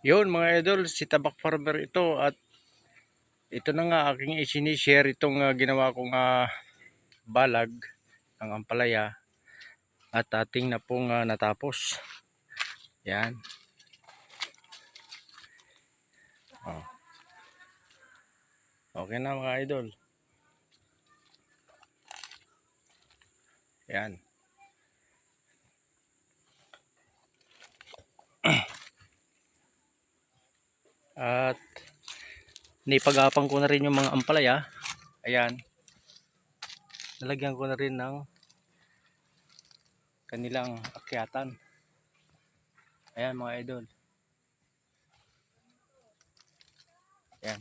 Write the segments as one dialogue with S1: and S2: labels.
S1: Yun mga idol, si Tabak Farmer ito at ito na nga aking isinishare itong ah, ginawa kong ah, balag ng ampalaya at ating na pong ah, natapos. Yan. Oh. Okay na mga idol. Yan. At nipagapang ko na rin yung mga ampalaya. Ayan. Nalagyan ko na rin ng kanilang akyatan. Ayan mga idol. Ayan.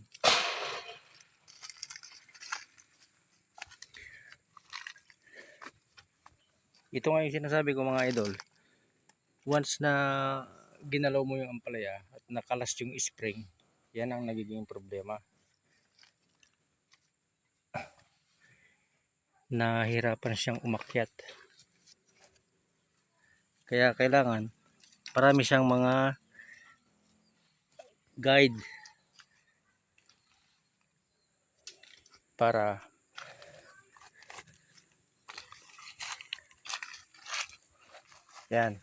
S1: Ito nga yung sinasabi ko mga idol. Once na ginalaw mo yung ampalaya at nakalas yung spring, yan ang nagiging problema. Nahirapan siyang umakyat. Kaya kailangan parami siyang mga guide para yan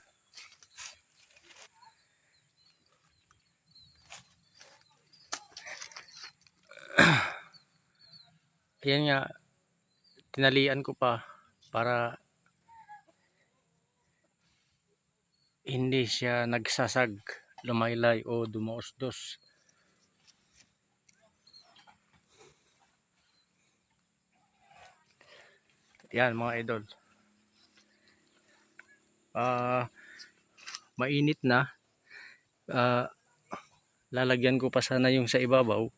S1: yan nga tinalian ko pa para hindi siya nagsasag lumaylay o dumausdos yan mga idol. Ah mainit na. Ah, lalagyan ko pa sana yung sa ibabaw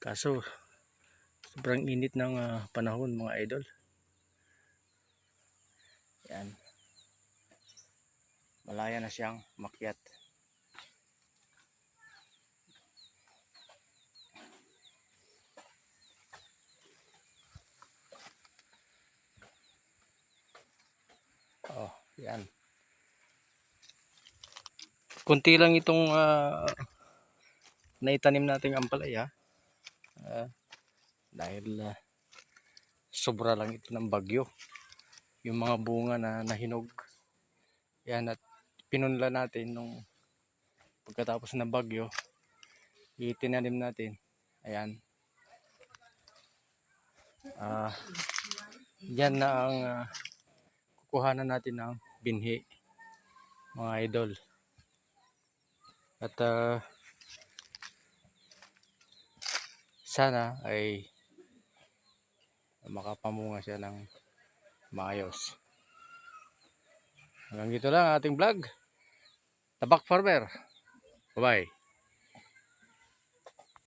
S1: kaso sobrang init ng ah, panahon mga idol. Yan. Malaya na siyang makyat. Oh yan. Kunti lang itong ah, naitanim nating ampalaya Ah, dahil ah, sobra lang ito ng bagyo. Yung mga bunga na nahinog. Yan at pinunla natin nung pagkatapos ng bagyo itinanim natin. Ayan. Ah yan na ang ah, kukuhanan natin ng binhi mga idol. At ah, sana ay makapamunga siya ng maayos. Hanggang dito lang ang ating vlog. Tabak Farmer. Bye-bye.